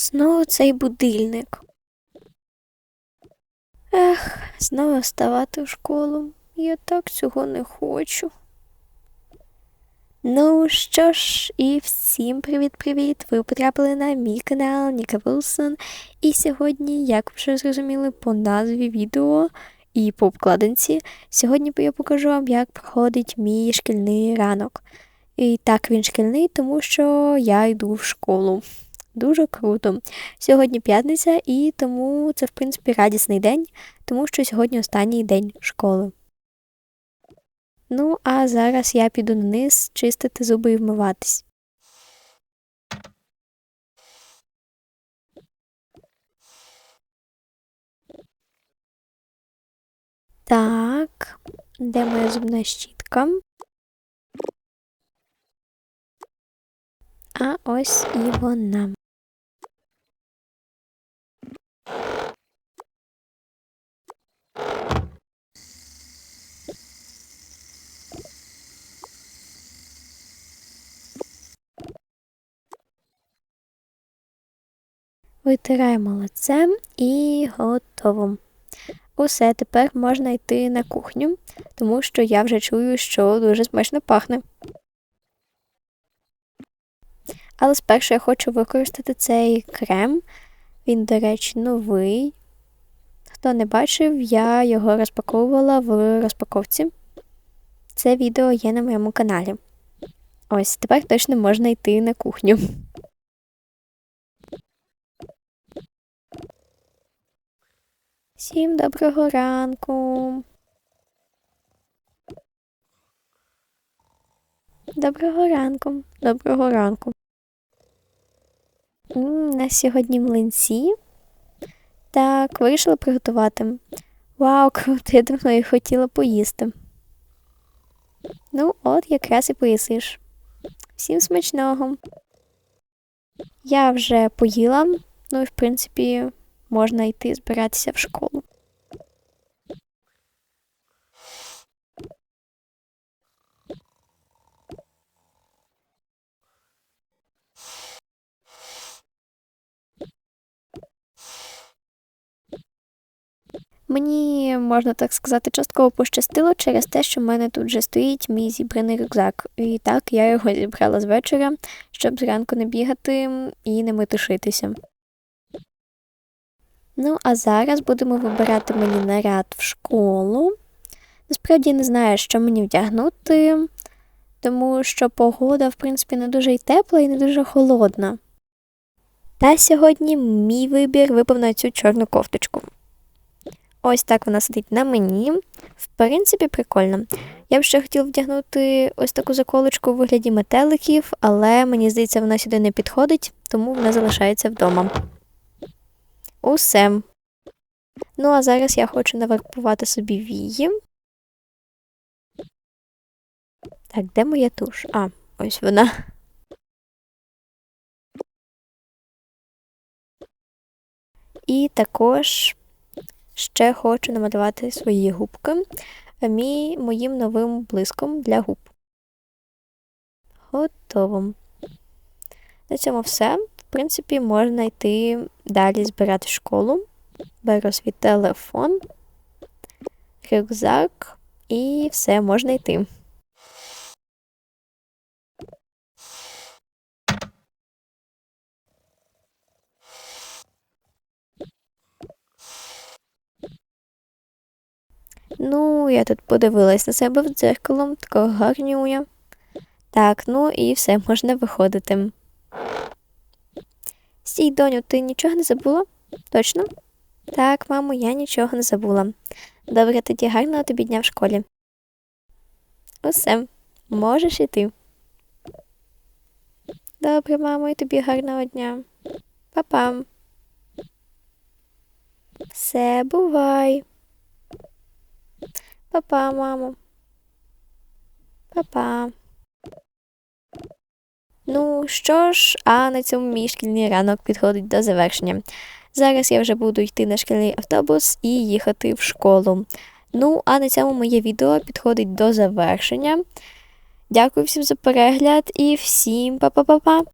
Знову цей будильник. Ех, знову вставати в школу. Я так цього не хочу. Ну що ж, і всім привіт-привіт! Ви потрапили на мій канал Ніка Вилсон. І сьогодні, як ви вже зрозуміли, по назві відео і по обкладинці, сьогодні я покажу вам, як проходить мій шкільний ранок. І так він шкільний, тому що я йду в школу. Дуже круто. Сьогодні п'ятниця, і тому це, в принципі, радісний день, тому що сьогодні останній день школи. Ну, а зараз я піду вниз чистити зуби і вмиватись. Так, де моя зубна щітка? А ось і вона. Витираємо лицем і готово. Усе, тепер можна йти на кухню, тому що я вже чую, що дуже смачно пахне. Але спершу я хочу використати цей крем. Він, до речі, новий. Хто не бачив, я його розпаковувала в розпаковці. Це відео є на моєму каналі. Ось, тепер точно можна йти на кухню. Всім доброго ранку. Доброго ранку, доброго ранку. М, нас сьогодні млинці. Так, вирішила приготувати. Вау, круто, я давно їх хотіла поїсти. Ну, от якраз і поїсиш. Всім смачного. Я вже поїла, ну і в принципі можна йти збиратися в школу. Мені, можна так сказати, частково пощастило через те, що в мене тут вже стоїть мій зібраний рюкзак. І так, я його зібрала з вечора, щоб зранку не бігати і не метушитися. Ну, а зараз будемо вибирати мені наряд в школу. Насправді не знаю, що мені вдягнути, тому що погода, в принципі, не дуже й тепла і не дуже холодна. Та сьогодні мій вибір випав на цю чорну кофточку. Ось так вона сидить на мені. В принципі, прикольно. Я б ще хотіла вдягнути ось таку заколочку у вигляді метеликів, але мені здається, вона сюди не підходить, тому вона залишається вдома. Усе. Ну, а зараз я хочу наверпувати собі вії. Так, де моя туш? А, ось вона. І також ще хочу намалювати свої губки мій, моїм новим блиском для губ. Готово. На цьому все. Принципі, можна йти далі збирати школу. Беру свій телефон, рюкзак і все, можна йти. Ну, я тут подивилась на себе в дзеркало, такого гарнюя. Так, ну і все, можна виходити. Стій, доню, ти нічого не забула? Точно? Так, мамо, я нічого не забула. Добре, тоді гарного тобі дня в школі. Усе, можеш іти. Добре, мамо, і тобі гарного дня. Па-па. Все, бувай. Па-па, мамо. Па-па. Ну що ж, а на цьому мій шкільний ранок підходить до завершення. Зараз я вже буду йти на шкільний автобус і їхати в школу. Ну, а на цьому моє відео підходить до завершення. Дякую всім за перегляд і всім па-па-па-па!